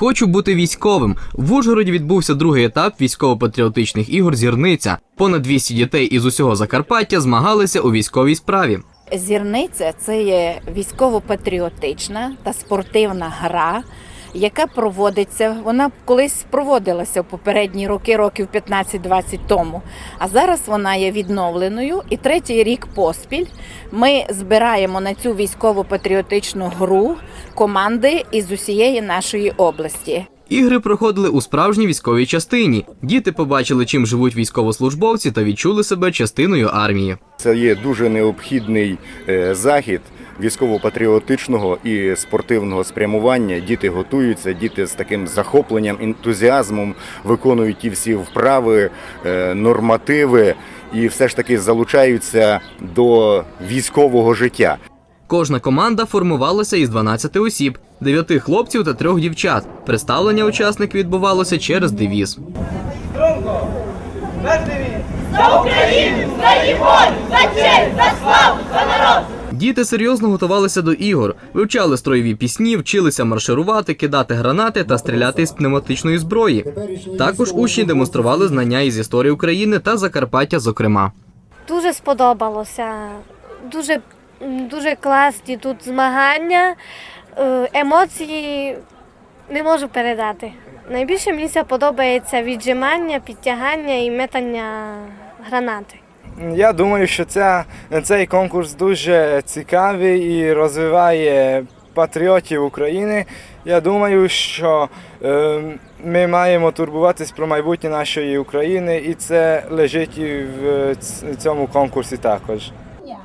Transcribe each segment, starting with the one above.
Хочу бути військовим. В Ужгороді відбувся другий етап військово-патріотичних ігор Зірниця. Понад 200 дітей із усього Закарпаття змагалися у військовій справі. Зірниця це є військово-патріотична та спортивна гра, яка проводиться. Вона колись проводилася в попередні роки, років 15-20 тому. А зараз вона є відновленою. І третій рік поспіль ми збираємо на цю військово-патріотичну гру команди із усієї нашої області. Ігри проходили у справжній військовій частині. Діти побачили, чим живуть військовослужбовці, та відчули себе частиною армії. Це є дуже необхідний е, захід військово-патріотичного і спортивного спрямування. Діти готуються, діти з таким захопленням, ентузіазмом виконують ті всі вправи, е, нормативи і все ж таки залучаються до військового життя. Кожна команда формувалася із 12 осіб, 9 хлопців та 3 дівчат. Представлення учасників відбувалося через девіз. Діти серйозно готувалися до ігор, вивчали строєві пісні, вчилися марширувати, кидати гранати та стріляти із пневматичної зброї. Також учні демонстрували знання із історії України та Закарпаття, зокрема. Дуже сподобалося. Дуже, дуже класні тут змагання. Е, Емоції не можу передати. Найбільше мені подобається віджимання, підтягання і метання гранати. Я думаю, що ця, цей конкурс дуже цікавий і розвиває патріотів України. Я думаю, що е, ми маємо турбуватись про майбутнє нашої України, і це лежить і в цьому конкурсі також.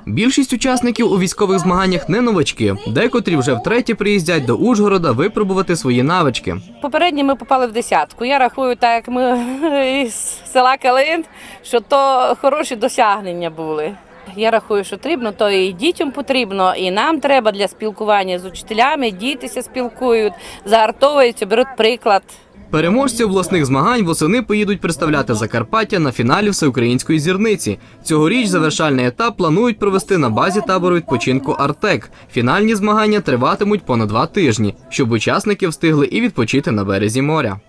Більшість учасників у військових змаганнях не новачки. Декотрі вже втретє приїздять до Ужгорода випробувати свої навички. Попередньо ми попали в десятку. Я рахую, так як ми із села Калин, що то хороші досягнення були. Я рахую, що потрібно, то і дітям потрібно, і нам треба для спілкування з учителями. Дітися спілкують, загартовуються, беруть приклад. Переможці обласних змагань восени поїдуть представляти Закарпаття на фіналі всеукраїнської зірниці. Цьогоріч завершальний етап планують провести на базі табору відпочинку Артек. Фінальні змагання триватимуть понад два тижні, щоб учасники встигли і відпочити на березі моря.